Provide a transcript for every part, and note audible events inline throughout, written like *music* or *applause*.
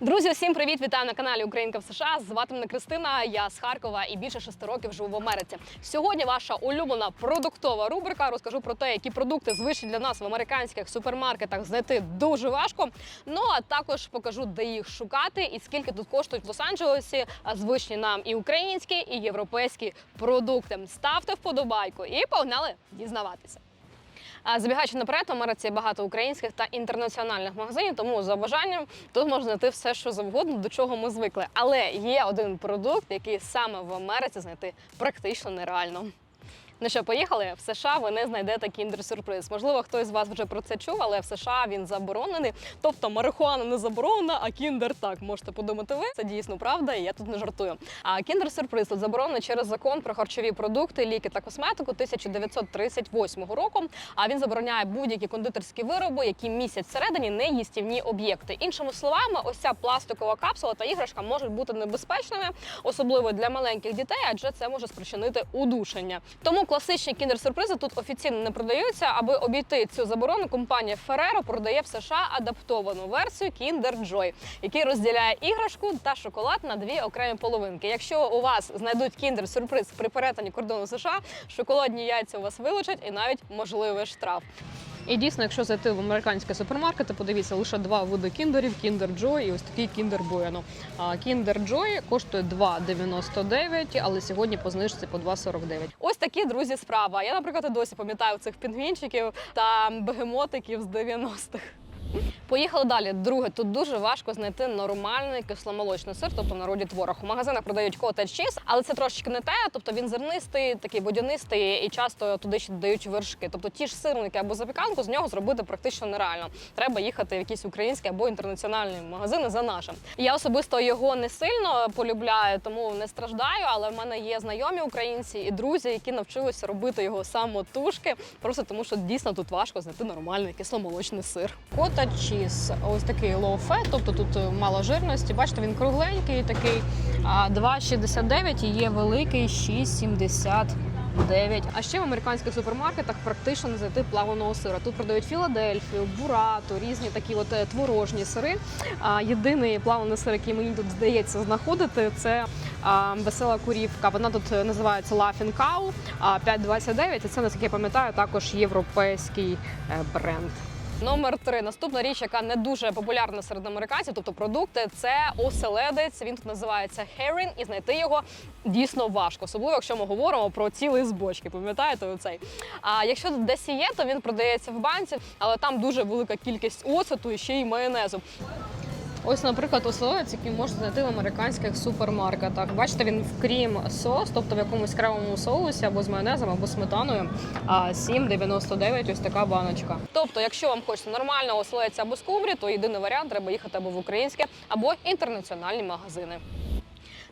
Друзі, всім привіт! Вітаю на каналі Українка в США. Звати мене Кристина. Я з Харкова і більше шести років живу в Америці. Сьогодні ваша улюблена продуктова рубрика. Розкажу про те, які продукти звичні для нас в американських супермаркетах знайти дуже важко. Ну а також покажу, де їх шукати і скільки тут коштують в Лос-Анджелесі звичні нам і українські, і європейські продукти. Ставте вподобайку і погнали дізнаватися. А Забігаючи наперед, в Америці багато українських та інтернаціональних магазинів, тому за бажанням тут можна знайти все, що завгодно, до чого ми звикли. Але є один продукт, який саме в Америці знайти практично нереально. Ну що, поїхали? В США ви не знайдете кіндер-сюрприз. Можливо, хтось з вас вже про це чув, але в США він заборонений. Тобто марихуана не заборонена, а кіндер так. Можете подумати ви. Це дійсно правда, і я тут не жартую. А кіндер-сюрприз тут заборонений через закон про харчові продукти, ліки та косметику 1938 року. А він забороняє будь-які кондитерські вироби, які містять всередині неїстівні об'єкти. Іншими словами, ось ця пластикова капсула та іграшка можуть бути небезпечними, особливо для маленьких дітей, адже це може спричинити удушення. Тому класичні кіндер-сюрпризи тут офіційно не продаються. Аби обійти цю заборону, компанія Ferrero продає в США адаптовану версію Kinder Joy, який розділяє іграшку та шоколад на дві окремі половинки. Якщо у вас знайдуть кіндер-сюрприз при перетині кордону США, шоколадні яйця у вас вилучать і навіть можливий штраф. І дійсно, якщо зайти в американські супермаркети, подивіться лише два види кіндерів: Kinder Joy і ось такий Bueno. А Kinder Joy коштує 2,99, але сьогодні по знижці по 2,49. Ось такі друзі справа. Я, наприклад, досі пам'ятаю цих пінгвінчиків та бегемотиків з 90-х. Поїхали далі. Друге, тут дуже важко знайти нормальний кисломолочний сир, тобто в народі творог. У магазинах продають котедж чіз, але це трошечки не те. Тобто він зернистий, такий водянистий і часто туди ще додають вершки. Тобто ті ж сирники або запіканку з нього зробити практично нереально. Треба їхати в якісь українські або інтернаціональні магазини за нашим. Я особисто його не сильно полюбляю, тому не страждаю. Але в мене є знайомі українці і друзі, які навчилися робити його самотужки, просто тому що дійсно тут важко знайти нормальний кисломолочний сир. Кота чіз, ось такий low fat, тобто тут е, мало жирності. Бачите, він кругленький, такий а, 2,69 і є великий 6,79. А ще в американських супермаркетах практично не знайти плаваного сира. Тут продають Філадельфію, бурату, різні такі от е, творожні сири. А єдиний плаваний сир, який мені тут здається знаходити, це весела курівка. Вона тут е, називається Laughing Cow, а 5,29. І це, наскільки я пам'ятаю, також європейський бренд. Номер три. Наступна річ, яка не дуже популярна серед американців, тобто продукти, це оселедець. Він тут називається herring, і знайти його дійсно важко, особливо якщо ми говоримо про цілий з бочки. Пам'ятаєте оцей? А якщо тут десь є, то він продається в банці, але там дуже велика кількість оцету і ще й майонезу. Ось, наприклад, оселедець, який можна знайти в американських супермаркетах. Бачите, він в крім сос, тобто в якомусь кремовому соусі або з майонезом, або сметаною. А 7,99 ось така баночка. Тобто, якщо вам хочеться нормального оселедця або скумбрі, то єдиний варіант треба їхати або в українське, або інтернаціональні магазини.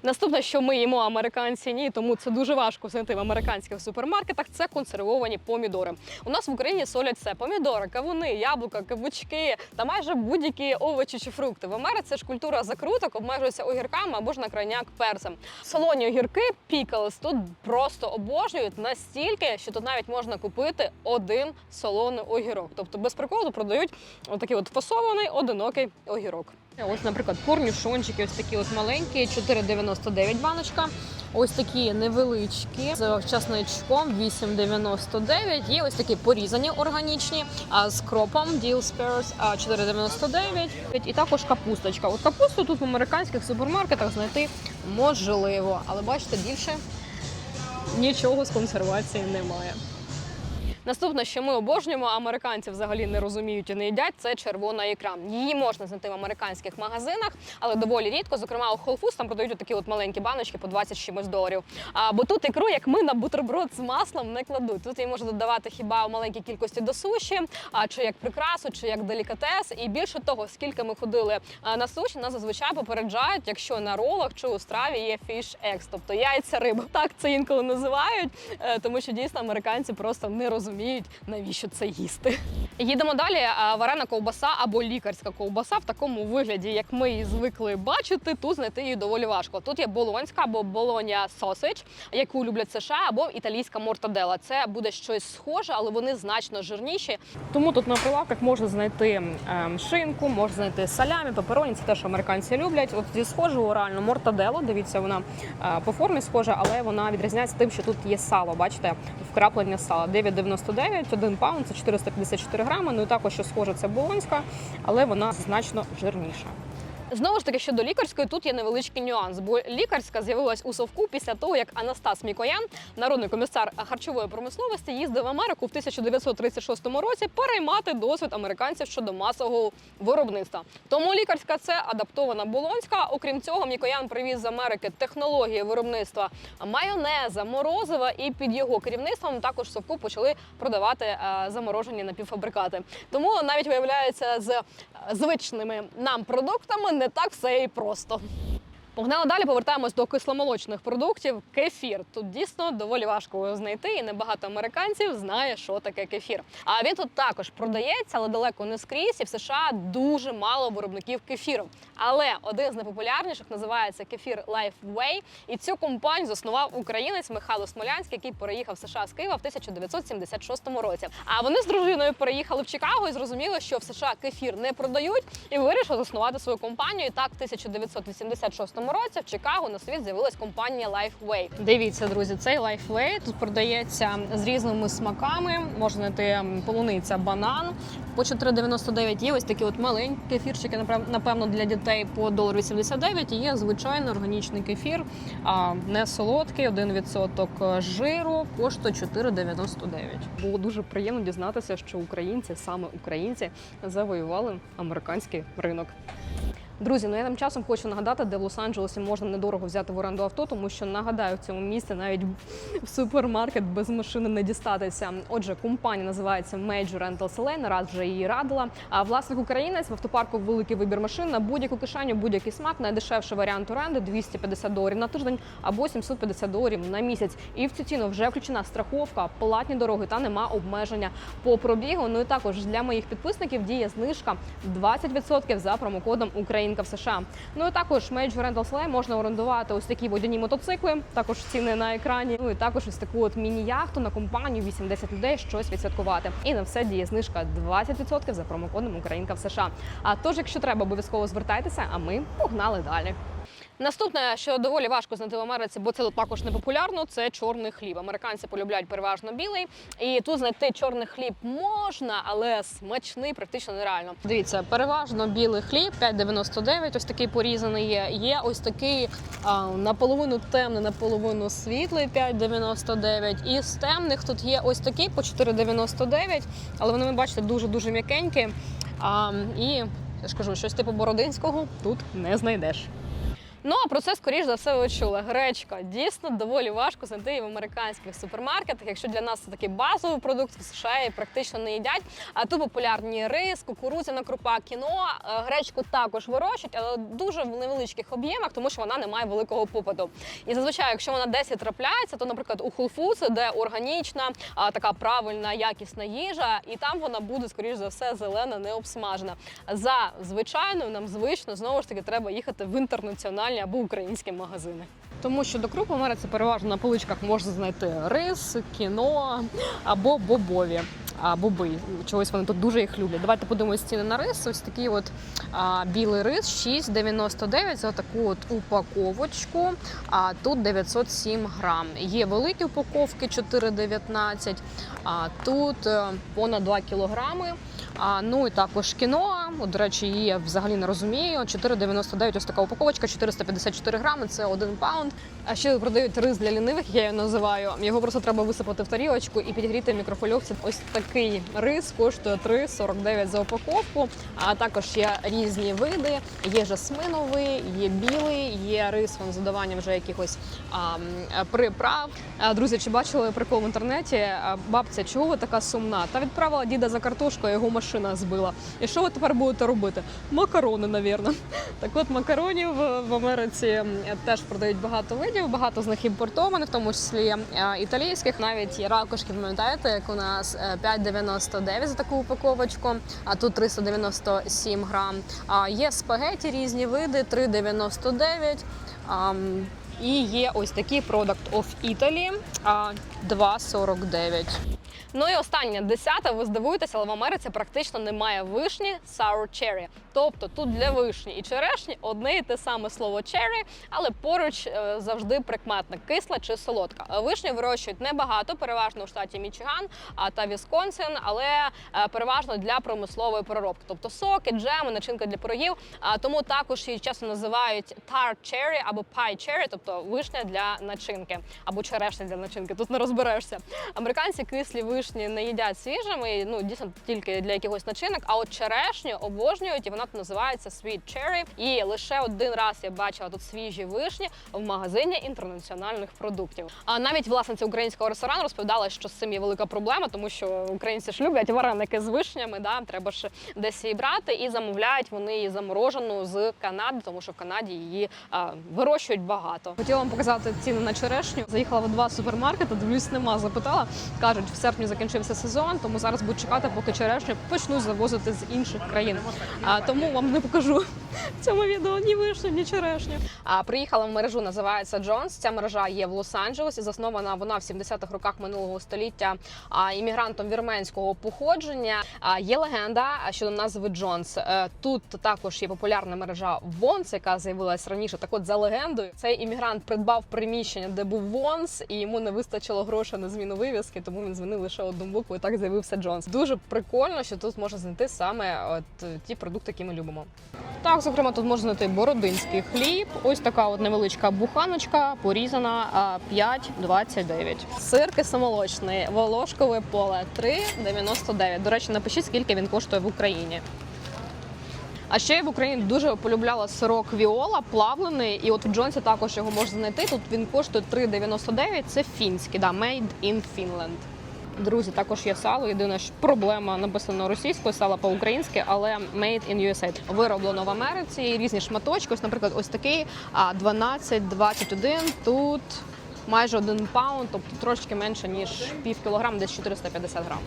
Наступне, що ми їмо американці, ні, тому це дуже важко знайти в американських супермаркетах. Це консервовані помідори. У нас в Україні солять все: помідори, кавуни, яблука, кабачки та майже будь-які овочі чи фрукти. В Америці ж культура закруток обмежується огірками або ж на крайняк перцем. Солоні огірки, піклс тут просто обожнюють настільки, що тут навіть можна купити один солоний огірок. Тобто без приколу продають отакий от фасований одинокий огірок. Ось, наприклад, корнюшончики, ось такі от маленькі, 4,99 баночка. Ось такі невеличкі з часничком 8,99. Є ось такі порізані органічні а з кропом Deal Spares а, 4,99. І також капусточка. От капусту тут в американських супермаркетах знайти можливо, але бачите, більше нічого з консервації немає. Наступне, що ми обожнюємо, американці взагалі не розуміють і не їдять, це червона ікра. Її можна знайти в американських магазинах, але доволі рідко. Зокрема, у Whole Foods там продають такі от маленькі баночки по 20 з чимось доларів. А, бо тут ікру, як ми на бутерброд з маслом не кладуть. Тут її можна додавати хіба у маленькій кількості до суші, а чи як прикрасу, чи як делікатес. І більше того, скільки ми ходили на суші, нас зазвичай попереджають, якщо на ролах чи у страві є fish eggs, тобто яйця риба. Так це інколи називають, е, тому що дійсно американці просто не розуміють розуміють, навіщо це їсти. Їдемо далі. Варена ковбаса або лікарська ковбаса в такому вигляді, як ми її звикли бачити, тут знайти її доволі важко. Тут є болонська або болоня сосидж, яку люблять США, або італійська мортадела. Це буде щось схоже, але вони значно жирніші. Тому тут на прилавках можна знайти ем, шинку, можна знайти салямі, пепероні. Це те, що американці люблять. От зі схожого реально мортадело. Дивіться, вона е, по формі схожа, але вона відрізняється тим, що тут є сало. Бачите, вкраплення сала 9,99, 1 паунд, це 454 грами. Ну і також що схоже, це болонська, але вона значно жирніша. Знову ж таки, щодо лікарської, тут є невеличкий нюанс, бо лікарська з'явилась у совку після того, як Анастас Мікоян, народний комісар харчової промисловості, їздив в Америку в 1936 році переймати досвід американців щодо масового виробництва. Тому лікарська це адаптована болонська. Окрім цього, Мікоян привіз з Америки технології виробництва майонеза, морозива, і під його керівництвом також совку почали продавати е, заморожені напівфабрикати. Тому навіть виявляється з звичними нам продуктами не так все і просто. Погнали далі, повертаємось до кисломолочних продуктів. Кефір тут дійсно доволі важко його знайти, і небагато американців знає, що таке кефір. А він тут також продається, але далеко не скрізь. І в США дуже мало виробників кефіру. Але один з найпопулярніших називається кефір Lifeway. І цю компанію заснував українець Михайло Смолянський, який переїхав в США з Києва в 1976 році. А вони з дружиною переїхали в Чикаго і зрозуміли, що в США кефір не продають, і вирішили заснувати свою компанію. І так, в 1986 році в Чикаго на світ з'явилась компанія Lifeway. Дивіться, друзі, цей Lifeway тут продається з різними смаками. Можна знайти полуниця, банан по 4,99. Є ось такі от маленькі кефірчики, напев- напевно, для дітей по 1,89. І є звичайний органічний кефір, а не солодкий, 1% жиру, коштує 4,99. Було дуже приємно дізнатися, що українці, саме українці, завоювали американський ринок. Друзі, ну я тим часом хочу нагадати, де в Лос-Анджелесі можна недорого взяти в оренду авто, тому що нагадаю, в цьому місці навіть в супермаркет без машини не дістатися. Отже, компанія називається Major Rentals LA, не раз вже її радила. А власник українець в автопарку великий вибір машин на будь-яку кишеню, будь-який смак. Найдешевший варіант оренди 250 доларів на тиждень або 750 доларів на місяць. І в цю ціну вже включена страховка, платні дороги та нема обмеження по пробігу. Ну і також для моїх підписників діє знижка 20% за промокодом Українка в США. Ну і також Major Rental Slay можна орендувати ось такі водяні мотоцикли. Також ціни на екрані. Ну і також ось таку от міні-яхту на компанію 80 людей щось відсвяткувати. І на все діє знижка 20% за промокодом Українка в США. А тож, якщо треба, обов'язково звертайтеся. А ми погнали далі. Наступне, що доволі важко знайти в Америці, бо це також не популярно, це чорний хліб. Американці полюбляють переважно білий. І тут знайти чорний хліб можна, але смачний практично нереально. Дивіться, переважно білий хліб 5,99, ось такий порізаний є. Є ось такий а, наполовину темний, наполовину світлий 5,99. І з темних тут є ось такий по 4,99, але вони, ви бачите, дуже-дуже м'якенькі. А, і я ж кажу, щось типу бородинського тут не знайдеш. Ну а про це скоріш за все ви чули. Гречка дійсно доволі важко знайти її в американських супермаркетах. Якщо для нас це такий базовий продукт, в США її практично не їдять. А тут популярні рис, кукурудзяна крупа, кіно. Е, Гречку також вирощують, але дуже в невеличких об'ємах, тому що вона не має великого попиту. І зазвичай, якщо вона десь і трапляється, то, наприклад, у Foods, де органічна, така правильна, якісна їжа, і там вона буде скоріш за все зелена, не обсмажена. За звичайною нам звично знову ж таки треба їхати в інтернаціональні або українські магазини. Тому що до круп в Америці переважно на поличках можна знайти рис, кіно або бобові. А боби чогось вони тут дуже їх люблять. Давайте подивимось ціни на рис. Ось такий от а, білий рис 6,99 за таку от упаковочку. А тут 907 грам. Є великі упаковки 4,19, а тут е, понад 2 кілограми. А, ну і також кіно. От, до речі, її я взагалі не розумію. 4,99 ось така упаковочка, 454 грами, це 1 паунд. А ще продають рис для лінивих, я його називаю. Його просто треба висипати в тарілочку і підігріти в мікрофольовці. Ось такий рис коштує 3,49 за упаковку. А також є різні види. Є жасминовий, є білий, є рис з додаванням вже якихось а, приправ. А, друзі, чи бачили прикол в інтернеті? Бабця, чого ви така сумна? Та відправила діда за картошкою, його машина машина збила. І що ви тепер будете робити? Макарони, навірно. *laughs* Так от макаронів в Америці теж продають багато видів, багато з них імпортованих, в тому числі е, італійських. Навіть є ракушки, пам'ятаєте, як у нас е, 5,99 за таку упаковочку, а тут 397 грам. А є спагеті різні види, 3,99. Ам, І є ось такі Product of Italy а, 2,49. Ну і останнє десяте. Ви здивуєтеся, але в Америці практично немає вишні sour cherry. Тобто тут для вишні і черешні одне і те саме слово cherry, але поруч е, завжди прикметник кисла чи солодка. Е, Вишню вирощують небагато, переважно у штаті Мічиган та Вісконсин, але е, переважно для промислової переробки, тобто соки, джеми, начинка для пирогів. Тому також її часто називають tart cherry або pie cherry, тобто вишня для начинки або черешня для начинки. Тут не розберешся. Американці кислі вишні не їдять свіжими, ну дійсно тільки для якихось начинок. А от черешню обожнюють, і вона тут називається sweet cherry. І лише один раз я бачила тут свіжі вишні в магазині інтернаціональних продуктів. А навіть власниця українського ресторану розповідала, що з цим є велика проблема, тому що українці ж люблять вареники з вишнями. Да, треба ж десь її брати, і замовляють вони її заморожену з Канади, тому що в Канаді її а, вирощують багато. Хотіла вам показати ціни на черешню. Заїхала в два супермаркети, дивлюсь, нема. Запитала. кажуть, в серпні закінчився сезон, тому зараз будуть чекати, поки черешню почнуть завозити з інших країн. А тому вам не покажу в цьому відео ні вишню, ні черешню. А приїхала в мережу, називається Джонс. Ця мережа є в Лос-Анджелесі. Заснована вона в 70-х роках минулого століття іммігрантом вірменського походження. Є легенда щодо назви Джонс. Е, Тут також є популярна мережа Вонс, яка з'явилась раніше. Так, от за легендою, цей іммігрант придбав приміщення, де був Вонс, і йому не вистачило грошей на зміну вивіски, тому він лише букву. І так з'явився Джонс. Дуже прикольно, що тут можна знайти саме от ті продукти, які ми любимо. Так, зокрема, тут можна знайти бородинський хліб. Ось така от невеличка буханочка, порізана а, 5,29. Сир кисломолочний, волошкове поле 3,99. До речі, напишіть, скільки він коштує в Україні. А ще я в Україні дуже полюбляла сирок Віола, плавлений, і от в Джонсі також його можна знайти. Тут він коштує 3,99. Це фінський, да, made in Finland. Друзі, також є сало. Єдина ж проблема написано російською, сало по-українськи, але made in USA. Вироблено в Америці. Різні шматочки. Ось, наприклад, ось такий а 12-21. Тут майже один паунд, тобто трошки менше ніж пів кілограм, десь 450 грам.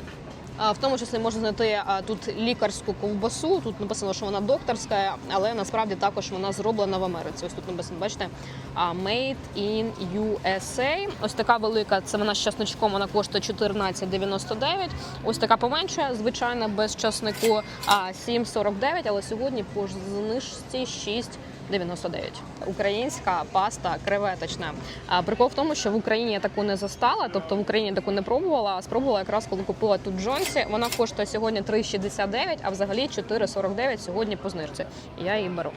В тому числі можна знайти тут лікарську ковбасу. Тут написано, що вона докторська, але насправді також вона зроблена в Америці. Ось тут написано, бачите, Made in USA. Ось така велика, це вона з часничком, вона коштує 14,99. Ось така поменша, звичайна, без часнику а, 7,49, але сьогодні по знижці 6. 99. Українська паста креветочна. Прикол в тому, що в Україні я таку не застала, тобто в Україні таку не пробувала, а спробувала якраз коли купила тут Джонсі. Вона коштує сьогодні 3,69, а взагалі 4,49 сьогодні по знижці. Я її беру.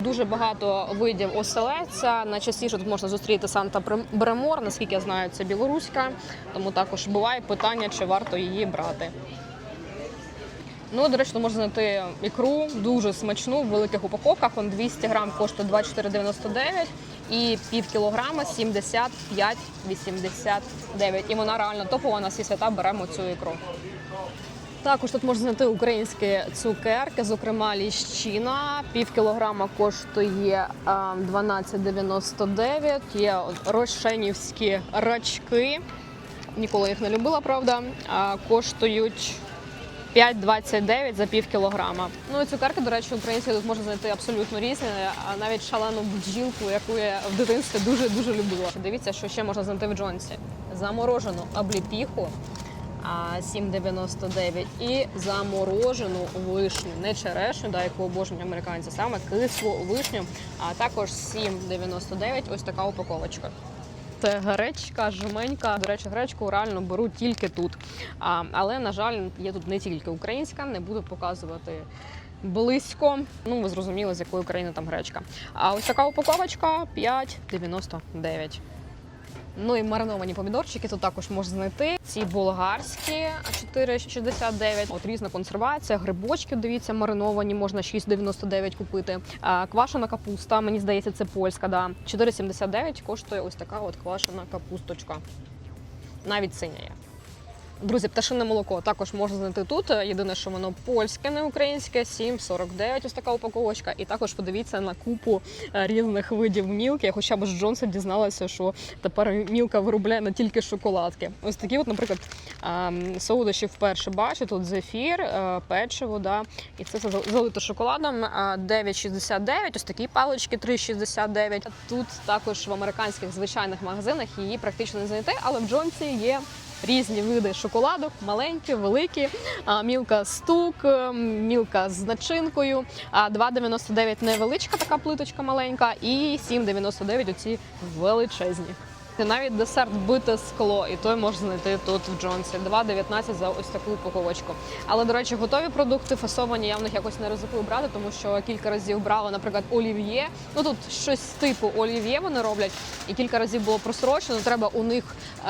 Дуже багато видів оселедця. Найчастіше тут можна зустріти Санта Бремор. Наскільки я знаю, це білоруська. Тому також буває питання, чи варто її брати. Ну, до речі, можна знайти ікру дуже смачну в великих упаковках. Он 200 грам коштує 24,99 і пів кілограма 75,89. І вона реально топова на всі свята беремо цю ікру. Також тут можна знайти українські цукерки, зокрема ліщина. Пів кілограма коштує а, 12,99. Є от рошенівські рачки. Ніколи їх не любила, правда. Коштують 5,29 за пів кілограма. Ну і цукерки, до речі, українські тут можна знайти абсолютно різні, а навіть шалену бджілку, яку я в дитинстві дуже дуже любила. Дивіться, що ще можна знайти в Джонсі. Заморожену обліпіху. 7,99 і заморожену вишню, не черешню, да, яку обожнюють американці, саме кислу вишню, а також 7,99 ось така упаковочка. Це гречка, жменька. До речі, гречку реально беру тільки тут. А, але, на жаль, є тут не тільки українська, не буду показувати. Близько, ну ви зрозуміли, з якої країни там гречка. А ось така упаковочка 5,99. Ну і мариновані помідорчики тут також можна знайти. Ці болгарські 4,69. От різна консервація, грибочки, дивіться, мариновані, можна 6,99 купити. А, квашена капуста, мені здається, це польська, да. 4,79 коштує ось така от квашена капусточка. Навіть синя є. Друзі, пташине молоко також можна знайти тут. Єдине, що воно польське, не українське, 7,49 ось така упаковочка. І також подивіться на купу е, різних видів мілки. Хоча б з дізналася, що тепер мілка виробляє не тільки шоколадки. Ось такі, от, наприклад, солодощі вперше бачу. Тут зефір, е, печиво, да, і це все залито шоколадом. е, 9,69, ось такі палички 3,69. Тут також в американських звичайних магазинах її практично не знайти, але в Джонсі є різні види шоколадок, маленькі, великі, мілка стук, ем, мілка з начинкою, а 2,99 невеличка така плиточка маленька, і 7,99 оці величезні. Навіть десерт бите скло, і той можна знайти тут в Джонсі. 2,19 за ось таку упаковочку. Але, до речі, готові продукти фасовані, я в них якось не ризикую брати, тому що кілька разів брала, наприклад, олів'є. Ну тут щось типу олів'є вони роблять, і кілька разів було просрочено. Треба у них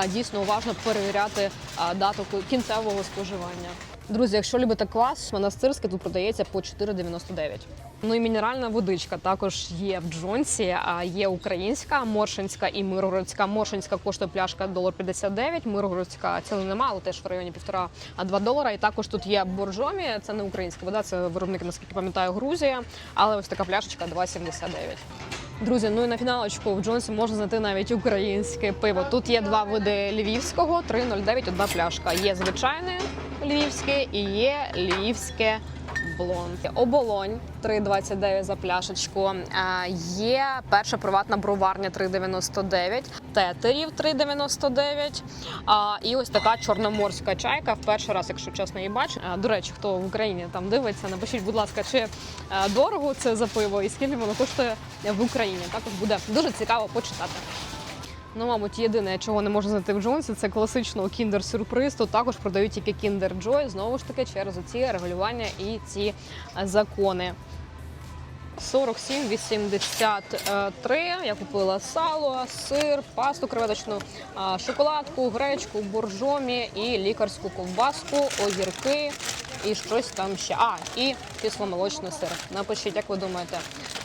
дійсно уважно перевіряти дату кінцевого споживання. Друзі, якщо любите квас, монастирський тут продається по 4,99. Ну і мінеральна водичка також є в Джонсі. А є українська, моршинська і миргородська. Моршинська коштує пляшка долар 59, Миргородська ціни нема, але теж в районі півтора а 2 долара. І також тут є боржомі. Це не українська вода, це виробник, наскільки пам'ятаю, Грузія. Але ось така пляшечка 2,79. Друзі, ну і на фіналочку в Джонсі можна знайти навіть українське пиво. Тут є два види львівського, 3,09, одна пляшка. Є звичайне львівське і є львівське блонд. Оболонь 3,29 за пляшечку. Є перша приватна броварня 3,99, тетерів 3,99. А, І ось така чорноморська чайка. В перший раз, якщо чесно, її бачу. До речі, хто в Україні там дивиться, напишіть, будь ласка, чи дорого це за пиво і скільки воно коштує в Україні. Також буде дуже цікаво почитати. Ну, мабуть, єдине, чого не можна знайти в Джонсі, це класичного кіндер-сюрприз. Тут також продають тільки кіндер Joy, знову ж таки, через ці регулювання і ці е, закони. 47,83. Я купила сало, сир, пасту креветочну, шоколадку, гречку, боржомі і лікарську ковбаску, огірки і щось там ще. А, і кисломолочний сир. Напишіть, як ви думаєте,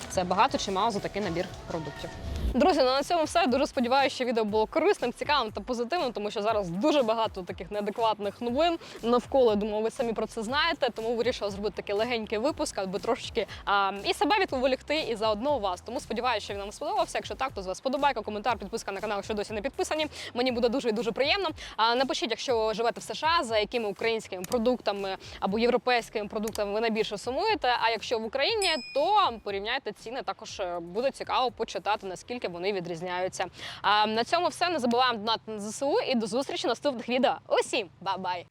це багато чи мало за такий набір продуктів? Друзі, ну на цьому все. Дуже сподіваюся, що відео було корисним, цікавим та позитивним, тому що зараз дуже багато таких неадекватних новин навколо. Думаю, ви самі про це знаєте. Тому вирішила зробити такий легенький випуск, аби трошечки а, і себе відволікти, і заодно вас. Тому сподіваюся, що він вам сподобався. Якщо так, то з вас сподобайка, коментар, підписка на канал, якщо досі не підписані. Мені буде дуже і дуже приємно. А напишіть, якщо ви живете в США, за якими українськими продуктами або європейськими продуктами ви найбільше сумуєте. А якщо в Україні, то порівняйте ціни. Також е, буде цікаво почитати наскільки вони відрізняються. А на цьому все не забуваємо донати на ЗСУ і до зустрічі наступних відео. Усім ба-бай!